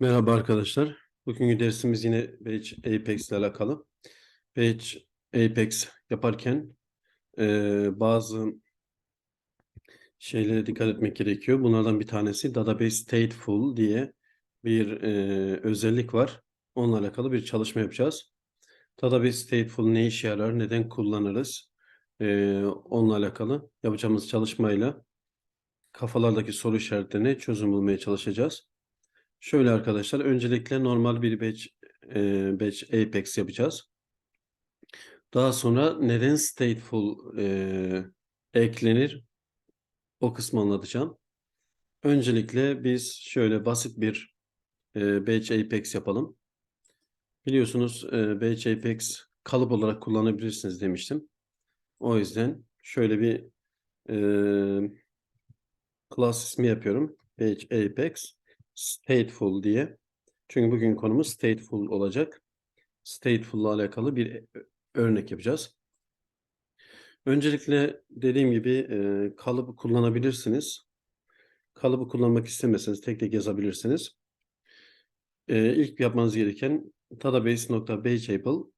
Merhaba arkadaşlar. Bugünkü dersimiz yine Page Apex ile alakalı. Page Apex yaparken eee, bazı şeylere dikkat etmek gerekiyor. Bunlardan bir tanesi Database Stateful diye bir eee, özellik var. Onunla alakalı bir çalışma yapacağız. Database Stateful ne işe yarar, neden kullanırız? Eee, onunla alakalı yapacağımız çalışmayla kafalardaki soru işaretlerine çözüm bulmaya çalışacağız. Şöyle arkadaşlar, öncelikle normal bir batch, eee, batch Apex yapacağız. Daha sonra neden stateful eee, eklenir o kısmı anlatacağım. Öncelikle biz şöyle basit bir eee batch Apex yapalım. Biliyorsunuz eee batch Apex kalıp olarak kullanabilirsiniz demiştim. O yüzden şöyle bir eee class ismi yapıyorum. Batch Apex stateful diye. Çünkü bugün konumuz stateful olacak. Stateful ile alakalı bir e- örnek yapacağız. Öncelikle dediğim gibi e, kalıbı kullanabilirsiniz. Kalıbı kullanmak istemezseniz tek tek yazabilirsiniz. E, ilk yapmanız gereken database.batchable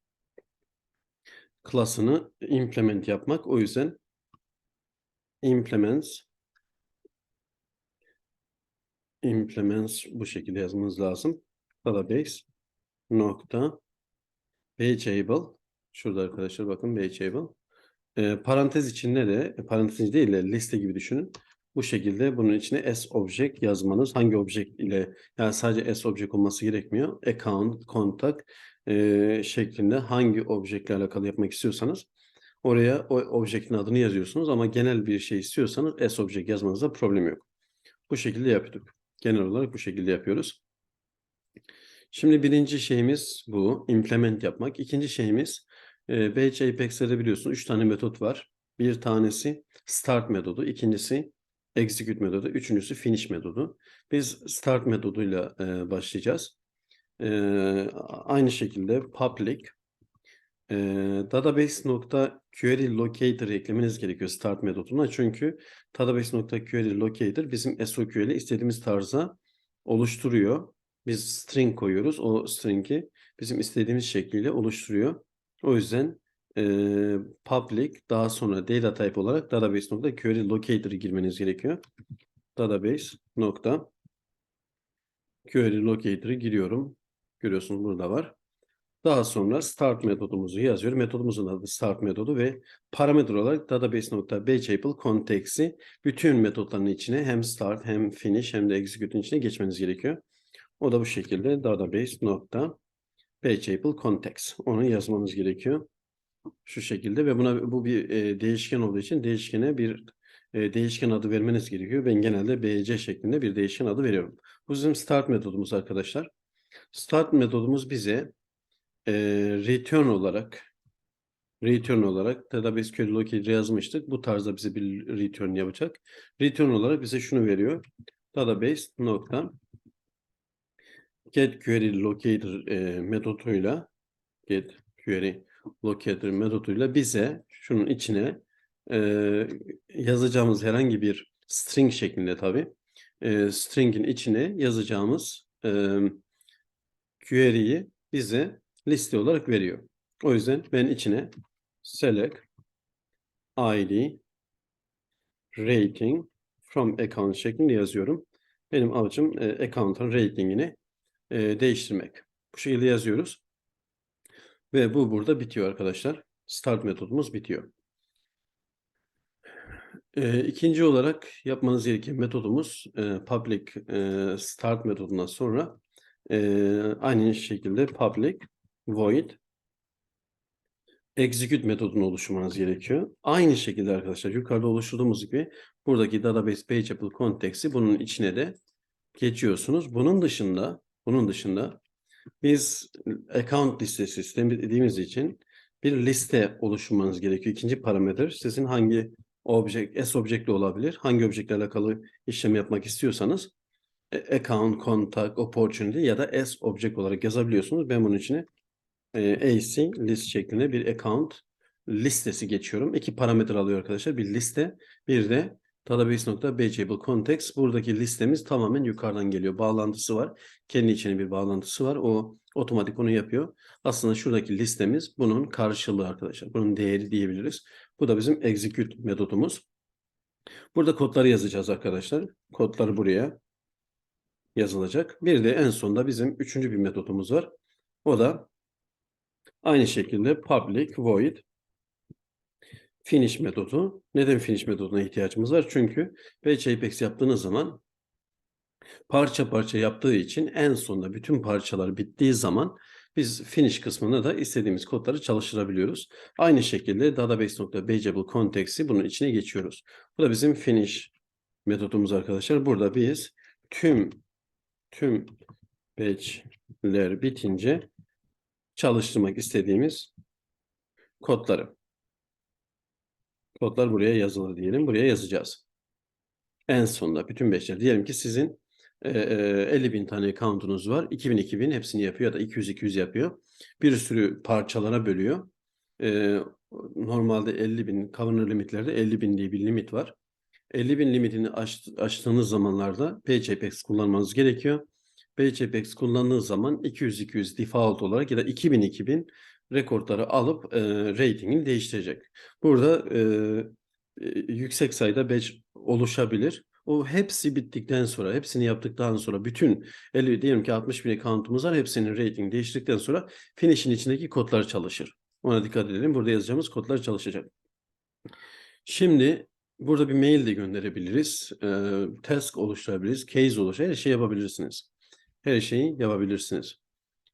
klasını implement yapmak. O yüzden implements implements bu şekilde yazmanız lazım. Database nokta batchable şurada arkadaşlar bakın batchable e, parantez içinde de e, parantez değil de liste gibi düşünün. Bu şekilde bunun içine s object yazmanız hangi object ile yani sadece s object olması gerekmiyor. Account, contact e, şeklinde hangi object ile alakalı yapmak istiyorsanız oraya o object'in adını yazıyorsunuz ama genel bir şey istiyorsanız s object yazmanızda problem yok. Bu şekilde yapıyorduk. Genel olarak bu şekilde yapıyoruz. Şimdi birinci şeyimiz bu. Implement yapmak. İkinci şeyimiz e, Batch Apex'lerde biliyorsunuz 3 tane metot var. Bir tanesi start metodu, ikincisi execute metodu, üçüncüsü finish metodu. Biz start metoduyla e, başlayacağız. E, aynı şekilde public e, database.query locator eklemeniz gerekiyor start metoduna. Çünkü database.query locator bizim SOQL'i istediğimiz tarza oluşturuyor. Biz string koyuyoruz. O string'i bizim istediğimiz şekliyle oluşturuyor. O yüzden e, public daha sonra data type olarak database.query locator'ı girmeniz gerekiyor. Database nokta locator'ı giriyorum. Görüyorsunuz burada var. Daha sonra start metodumuzu yazıyorum. Metodumuzun adı start metodu ve parametre olarak database.batchable context'i bütün metotların içine hem start hem finish hem de execute'un içine geçmeniz gerekiyor. O da bu şekilde database.batchable context. Onu yazmanız gerekiyor. Şu şekilde ve buna bu bir e, değişken olduğu için değişkene bir e, değişken adı vermeniz gerekiyor. Ben genelde BC şeklinde bir değişken adı veriyorum. Bu bizim start metodumuz arkadaşlar. Start metodumuz bize e, return olarak return olarak database query locator yazmıştık. Bu tarzda bize bir return yapacak. Return olarak bize şunu veriyor. Database nokta get query locator e, metoduyla get query locator metoduyla bize şunun içine e, yazacağımız herhangi bir string şeklinde tabi e, string'in içine yazacağımız e, query'yi bize liste olarak veriyor. O yüzden ben içine select id rating from account şeklinde yazıyorum. Benim amacım e, account'ın ratingini e, değiştirmek. Bu şekilde yazıyoruz. Ve bu burada bitiyor arkadaşlar. Start metodumuz bitiyor. E, ikinci olarak yapmanız gereken metodumuz e, public e, start metodundan sonra e, aynı şekilde public void execute metodunu oluşturmanız gerekiyor. Aynı şekilde arkadaşlar yukarıda oluşturduğumuz gibi buradaki database pageable context'i bunun içine de geçiyorsunuz. Bunun dışında bunun dışında biz account listesi sistemi dediğimiz için bir liste oluşturmanız gerekiyor. İkinci parametre sizin hangi object, S object'li olabilir. Hangi object'le alakalı işlem yapmak istiyorsanız e, account, contact, opportunity ya da S object olarak yazabiliyorsunuz. Ben bunun içine e, AC list şeklinde bir account listesi geçiyorum. İki parametre alıyor arkadaşlar. Bir liste, bir de database.bgeable context buradaki listemiz tamamen yukarıdan geliyor. Bağlantısı var. Kendi içine bir bağlantısı var. O otomatik onu yapıyor. Aslında şuradaki listemiz bunun karşılığı arkadaşlar. Bunun değeri diyebiliriz. Bu da bizim execute metodumuz. Burada kodları yazacağız arkadaşlar. Kodları buraya yazılacak. Bir de en sonunda bizim üçüncü bir metodumuz var. O da aynı şekilde public void finish metodu. Neden finish metoduna ihtiyacımız var? Çünkü batch apex yaptığınız zaman parça parça yaptığı için en sonunda bütün parçalar bittiği zaman biz finish kısmına da istediğimiz kodları çalıştırabiliyoruz. Aynı şekilde database.bgeable context'i bunun içine geçiyoruz. Bu da bizim finish metodumuz arkadaşlar. Burada biz tüm tüm batch'ler bitince çalıştırmak istediğimiz kodları. Kodlar buraya yazılır diyelim. Buraya yazacağız. En sonunda bütün batch'ler. Diyelim ki sizin e, e, 50 bin tane account'unuz var. 2000 2000 hepsini yapıyor ya da 200 200 yapıyor. Bir sürü parçalara bölüyor. E, normalde 50 bin governor limitlerde 50 bin diye bir limit var. 50 bin limitini aş, aştığınız zamanlarda PHPX kullanmanız gerekiyor. PHPX kullandığınız zaman 200-200 default olarak ya da 2000-2000 rekortları alıp e, ratingini değiştirecek. Burada e, e, yüksek sayıda batch oluşabilir. O hepsi bittikten sonra, hepsini yaptıktan sonra bütün 50 diyelim ki 60 bin account'umuz var. Hepsinin rating değiştirdikten sonra finish'in içindeki kodlar çalışır. Ona dikkat edelim. Burada yazacağımız kodlar çalışacak. Şimdi burada bir mail de gönderebiliriz. E, task oluşturabiliriz. Case oluşturabiliriz. Her şey yapabilirsiniz. Her şeyi yapabilirsiniz.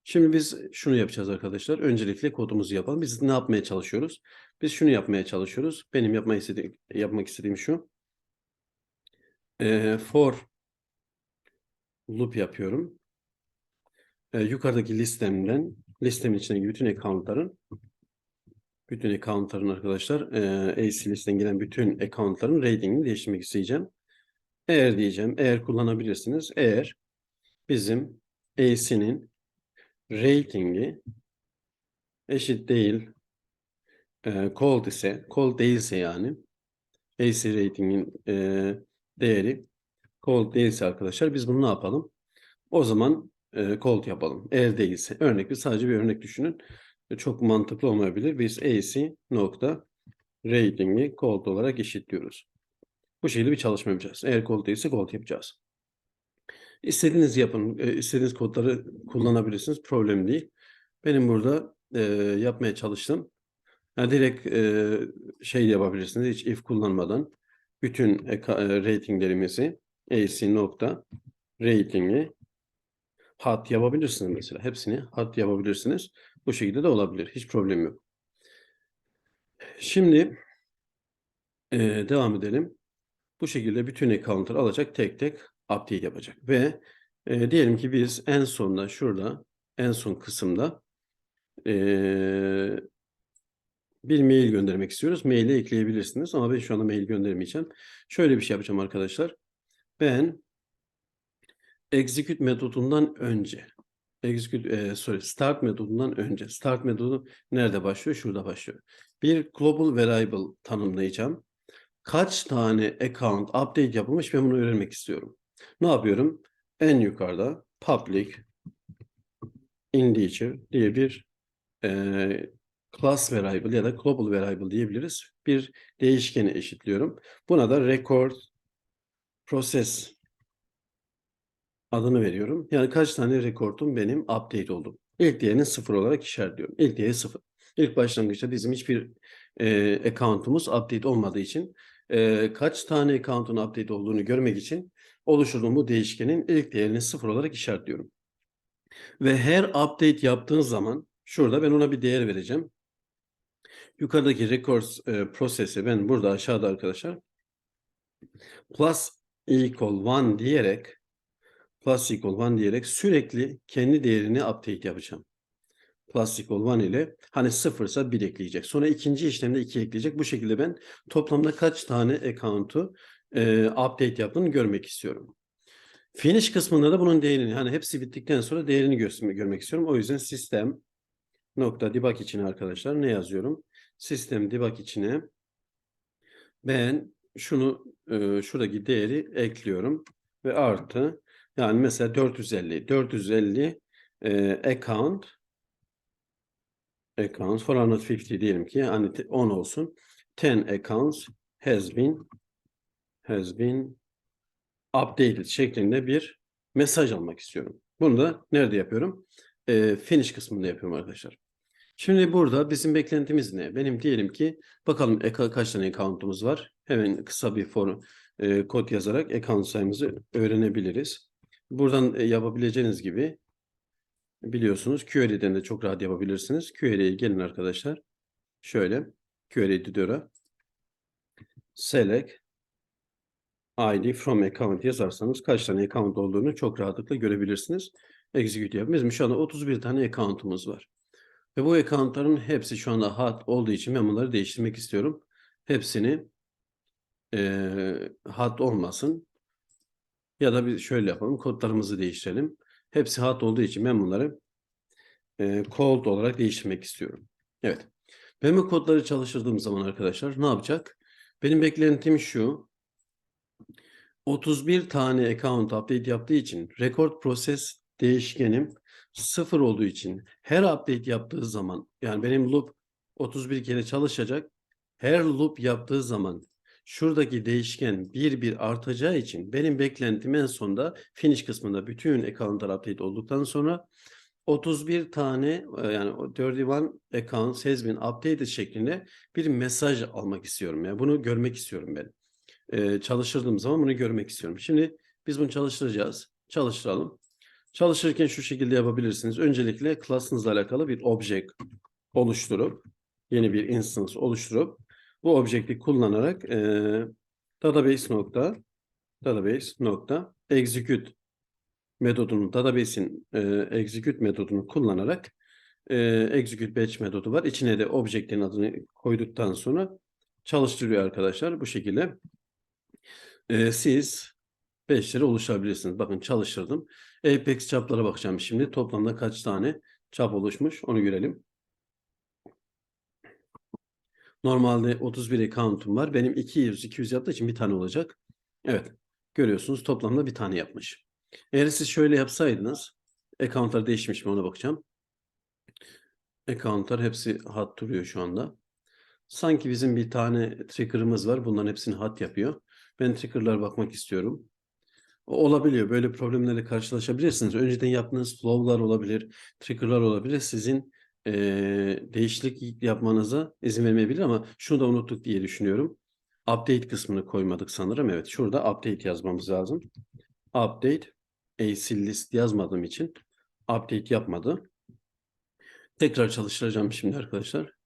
Şimdi biz şunu yapacağız arkadaşlar. Öncelikle kodumuzu yapalım. Biz ne yapmaya çalışıyoruz? Biz şunu yapmaya çalışıyoruz. Benim yapmayı istediğim, yapmak istediğim şu. Ee, for loop yapıyorum. Ee, yukarıdaki listemden listemin içindeki bütün accountların bütün accountların arkadaşlar e, AC listen gelen bütün accountların ratingini değiştirmek isteyeceğim. Eğer diyeceğim, eğer kullanabilirsiniz. Eğer bizim AC'nin ratingi eşit değil e, cold ise, cold değilse yani AC ratingin e, değeri cold değilse arkadaşlar biz bunu ne yapalım? O zaman e, cold yapalım. Eğer değilse. Örnek bir sadece bir örnek düşünün. E, çok mantıklı olmayabilir. Biz AC nokta ratingi cold olarak eşitliyoruz. Bu şekilde bir çalışma yapacağız. Eğer cold değilse cold yapacağız. İstediğiniz yapın, e, istediğiniz kodları kullanabilirsiniz. Problem değil. Benim burada e, yapmaya çalıştım. Yani direkt e, şey yapabilirsiniz. Hiç if kullanmadan bütün e, ratinglerimizi AC nokta ratingi hat yapabilirsiniz mesela. Hepsini hat yapabilirsiniz. Bu şekilde de olabilir. Hiç problem yok. Şimdi e, devam edelim. Bu şekilde bütün account'ları alacak tek tek update yapacak. Ve e, diyelim ki biz en sonda şurada en son kısımda e, bir mail göndermek istiyoruz. Maili ekleyebilirsiniz ama ben şu anda mail göndermeyeceğim. Şöyle bir şey yapacağım arkadaşlar. Ben execute metodundan önce execute e, sorry start metodundan önce start metodu nerede başlıyor? Şurada başlıyor. Bir global variable tanımlayacağım. Kaç tane account update yapılmış ben bunu öğrenmek istiyorum. Ne yapıyorum? En yukarıda public integer diye bir e, class variable ya da global variable diyebiliriz. Bir değişkeni eşitliyorum. Buna da record process adını veriyorum. Yani kaç tane rekordum benim update oldu. İlk değerini sıfır olarak işaretliyorum. İlk değeri sıfır. İlk başlangıçta bizim hiçbir e, account'umuz update olmadığı için e, kaç tane account'un update olduğunu görmek için oluşturduğum bu değişkenin ilk değerini sıfır olarak işaretliyorum. Ve her update yaptığın zaman şurada ben ona bir değer vereceğim. Yukarıdaki records e, prosesi ben burada aşağıda arkadaşlar plus equal 1 diyerek plus equal 1 diyerek sürekli kendi değerini update yapacağım. Plus equal 1 ile hani sıfırsa 1 ekleyecek. Sonra ikinci işlemde 2 ekleyecek. Bu şekilde ben toplamda kaç tane account'u e, update yaptığını görmek istiyorum. Finish kısmında da bunun değerini hani hepsi bittikten sonra değerini gö görmek istiyorum. O yüzden sistem nokta debug içine arkadaşlar ne yazıyorum? Sistem debug içine ben şunu e, şuradaki değeri ekliyorum ve artı yani mesela 450 450 e, account accounts 450 diyelim ki hani te- 10 olsun 10 accounts has been has been updated şeklinde bir mesaj almak istiyorum. Bunu da nerede yapıyorum? E, finish kısmında yapıyorum arkadaşlar. Şimdi burada bizim beklentimiz ne? Benim diyelim ki bakalım eka- kaç tane account'umuz var. Hemen kısa bir form e, kod yazarak account sayımızı öğrenebiliriz. Buradan e, yapabileceğiniz gibi biliyorsunuz query'den de çok rahat yapabilirsiniz. Query'ye gelin arkadaşlar. Şöyle query editor'a select ID from account yazarsanız kaç tane account olduğunu çok rahatlıkla görebilirsiniz. Execute yapın. Bizim şu anda 31 tane account'umuz var. Ve bu account'ların hepsi şu anda hot olduğu için ben bunları değiştirmek istiyorum. Hepsini eee hot olmasın. Ya da bir şöyle yapalım. Kodlarımızı değiştirelim. Hepsi hot olduğu için ben bunları eee cold olarak değiştirmek istiyorum. Evet. Bu kodları çalıştırdığım zaman arkadaşlar ne yapacak? Benim beklentim şu. 31 tane account update yaptığı için record process değişkenim sıfır olduğu için her update yaptığı zaman yani benim loop 31 kere çalışacak. Her loop yaptığı zaman şuradaki değişken bir bir artacağı için benim beklentim en sonunda finish kısmında bütün accountlar update olduktan sonra 31 tane e, yani o 31 accounts has been updated şeklinde bir mesaj almak istiyorum. Yani bunu görmek istiyorum ben. Ee, çalıştırdığım zaman bunu görmek istiyorum. Şimdi biz bunu çalıştıracağız. Çalıştıralım. Çalışırken şu şekilde yapabilirsiniz. Öncelikle class'ınızla alakalı bir object oluşturup yeni bir instance oluşturup bu object'i kullanarak e, database nokta database nokta execute metodunu database'in e, execute metodunu kullanarak e, execute batch metodu var. İçine de object'in adını koyduktan sonra çalıştırıyor arkadaşlar bu şekilde. E, siz batch'leri oluşturabilirsiniz. Bakın çalıştırdım. Apex çaplara bakacağım şimdi. Toplamda kaç tane çap oluşmuş onu görelim. Normalde 31 account'um var. Benim 200 200 yaptığı için bir tane olacak. Evet. Görüyorsunuz toplamda bir tane yapmış. Eğer siz şöyle yapsaydınız account'lar değişmiş mi ona bakacağım. Account'lar hepsi hot duruyor şu anda. Sanki bizim bir tane trigger'ımız var. Bunların hepsini hot yapıyor. Ben trigger'lara bakmak istiyorum. Olabiliyor. Böyle problemlerle karşılaşabilirsiniz. Önceden yaptığınız flow'lar olabilir, trigger'lar olabilir. Sizin eee değişiklik yapmanıza izin vermeyebilir ama şunu da unuttuk diye düşünüyorum. Update kısmını koymadık sanırım. Evet, şurada update yazmamız lazım. Update, AC list yazmadığım için update yapmadı. Tekrar çalıştıracağım şimdi arkadaşlar.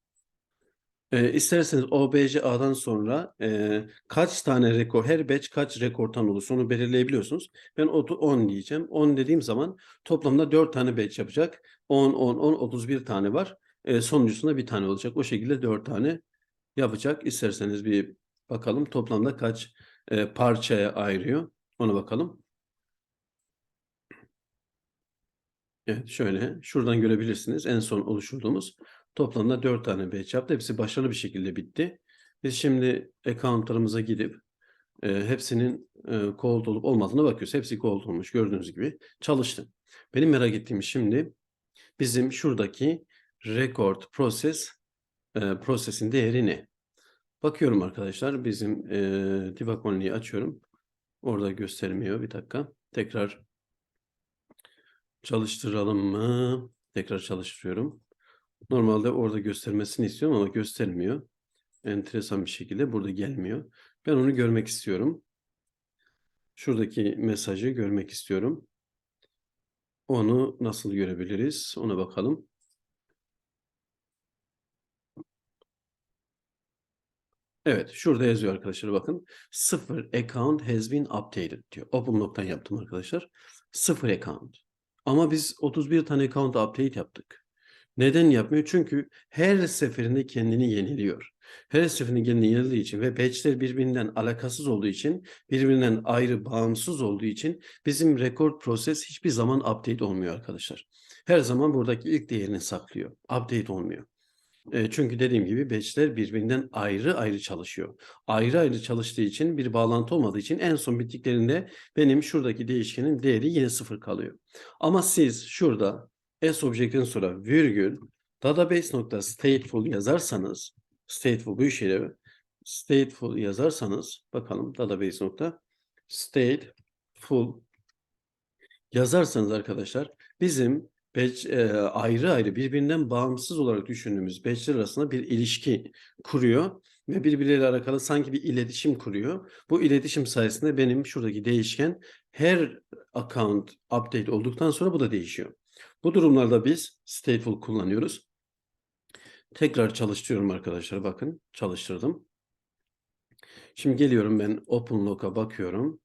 Ee, isterseniz OBJA'dan sonra e, kaç tane rekor, her batch kaç rekordan olursa onu belirleyebiliyorsunuz. Ben otu 10 diyeceğim. 10 dediğim zaman toplamda 4 tane batch yapacak. 10, 10, 10, 31 tane var. E, sonuncusunda bir tane olacak. O şekilde 4 tane yapacak. İsterseniz bir bakalım toplamda kaç e, parçaya ayırıyor. Ona bakalım. Evet şöyle şuradan görebilirsiniz en son oluşturduğumuz toplamda 4 tane batch yaptı. Hepsi başarılı bir şekilde bitti. Biz şimdi accountlarımıza gidip e, hepsinin e, cold olup olmadığına bakıyoruz. Hepsi cold olmuş gördüğünüz gibi çalıştı. Benim merak ettiğim şimdi bizim şuradaki record process e, prosesin değeri ne? Bakıyorum arkadaşlar bizim e, only'yi açıyorum. Orada göstermiyor bir dakika. Tekrar Çalıştıralım mı? Tekrar çalıştırıyorum. Normalde orada göstermesini istiyorum ama göstermiyor. Enteresan bir şekilde burada gelmiyor. Ben onu görmek istiyorum. Şuradaki mesajı görmek istiyorum. Onu nasıl görebiliriz? Ona bakalım. Evet, şurada yazıyor arkadaşlar bakın. Sıfır account has been updated diyor. Open noktan yaptım arkadaşlar. Sıfır account. Ama biz 31 tane account update yaptık. Neden yapmıyor? Çünkü her seferinde kendini yeniliyor. Her seferinde kendini yenildiği için ve batchler birbirinden alakasız olduğu için, birbirinden ayrı, bağımsız olduğu için bizim record proses hiçbir zaman update olmuyor arkadaşlar. Her zaman buradaki ilk değerini saklıyor. Update olmuyor. Eee, çünkü dediğim gibi batch'ler birbirinden ayrı ayrı çalışıyor. Ayrı ayrı çalıştığı için bir bağlantı olmadığı için en son bittiklerinde benim şuradaki değişkenin değeri yine sıfır kalıyor. Ama siz şurada s objekten sonra virgül database.stateful yazarsanız stateful bu işe stateful yazarsanız bakalım database.stateful yazarsanız arkadaşlar bizim batch, eee, ayrı ayrı birbirinden bağımsız olarak düşündüğümüz batch'ler arasında bir ilişki kuruyor ve birbirleriyle alakalı sanki bir iletişim kuruyor. Bu iletişim sayesinde benim şuradaki değişken her account update olduktan sonra bu da değişiyor. Bu durumlarda biz stateful kullanıyoruz. Tekrar çalıştırıyorum arkadaşlar. Bakın çalıştırdım. Şimdi geliyorum ben OpenLog'a bakıyorum.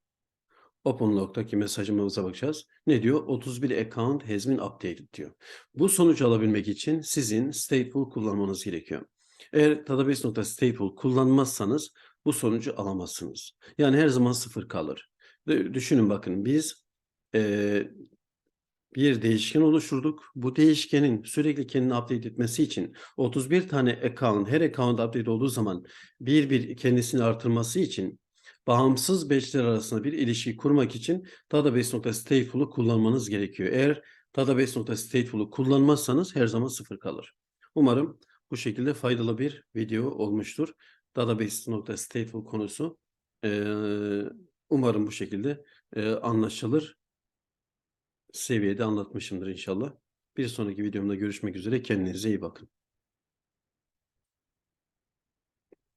OpenLog'daki mesajımıza bakacağız. Ne diyor? 31 account has been updated diyor. Bu sonucu alabilmek için sizin stateful kullanmanız gerekiyor. Eğer database.stateful kullanmazsanız bu sonucu alamazsınız. Yani her zaman sıfır kalır. Dü- Düşünün bakın biz eee, bir değişken oluşturduk. Bu değişkenin sürekli kendini update etmesi için 31 tane account, her account update olduğu zaman bir bir kendisini artırması için bağımsız batch'ler arasında bir ilişki kurmak için database.stateful'u kullanmanız gerekiyor. Eğer database.stateful'u kullanmazsanız her zaman sıfır kalır. Umarım bu şekilde faydalı bir video olmuştur. Database.stateful konusu umarım bu şekilde anlaşılır seviyede anlatmışımdır inşallah. Bir sonraki videomda görüşmek üzere. Kendinize iyi bakın.